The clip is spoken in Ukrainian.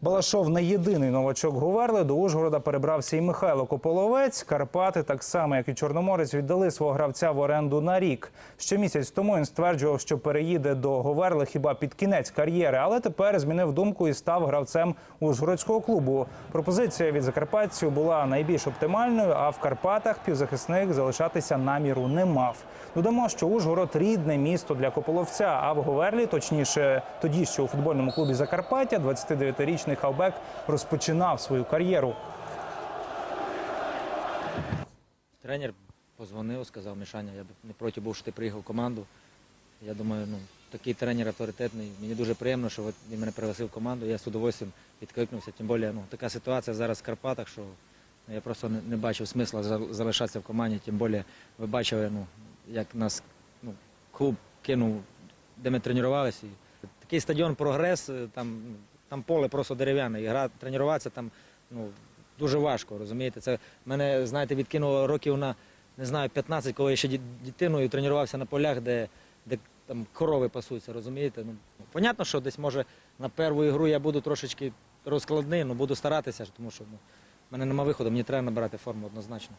Балашов не єдиний новачок Говерли. До Ужгорода перебрався і Михайло Кополовець. Карпати, так само як і Чорноморець, віддали свого гравця в оренду на рік. Ще місяць тому він стверджував, що переїде до Говерли хіба під кінець кар'єри, але тепер змінив думку і став гравцем Ужгородського клубу. Пропозиція від закарпатців була найбільш оптимальною. А в Карпатах півзахисник залишатися наміру не мав. Додамо, що Ужгород рідне місто для Кополовця. А в Говерлі, точніше, тоді що у футбольному клубі Закарпаття, 29-річний хавбек розпочинав свою кар'єру. Тренер позвонив, сказав, Мішаня, я б не проти був, що ти приїхав в команду. Я думаю, ну, такий тренер авторитетний. Мені дуже приємно, що він мене пригласив в команду. Я з удовольствием відкликнувся. Тим більше, ну, така ситуація зараз в Карпатах, що ну, я просто не, не бачив смисла залишатися в команді. Тим більше ви бачили, ну, як нас ну, клуб кинув, де ми тренувалися. Такий стадіон прогрес, е, там, ну, там поле просто дерев'яне. І гра тренуватися там ну, дуже важко, розумієте? Це мене, знаєте, відкинуло років на не знаю, 15, коли я ще дитиною тренувався на полях, де, де там корови пасуться, розумієте? Ну, понятно, що десь може на першу ігру я буду трошечки розкладний, але буду старатися, тому що ну, в мене нема виходу, мені треба набирати форму однозначно.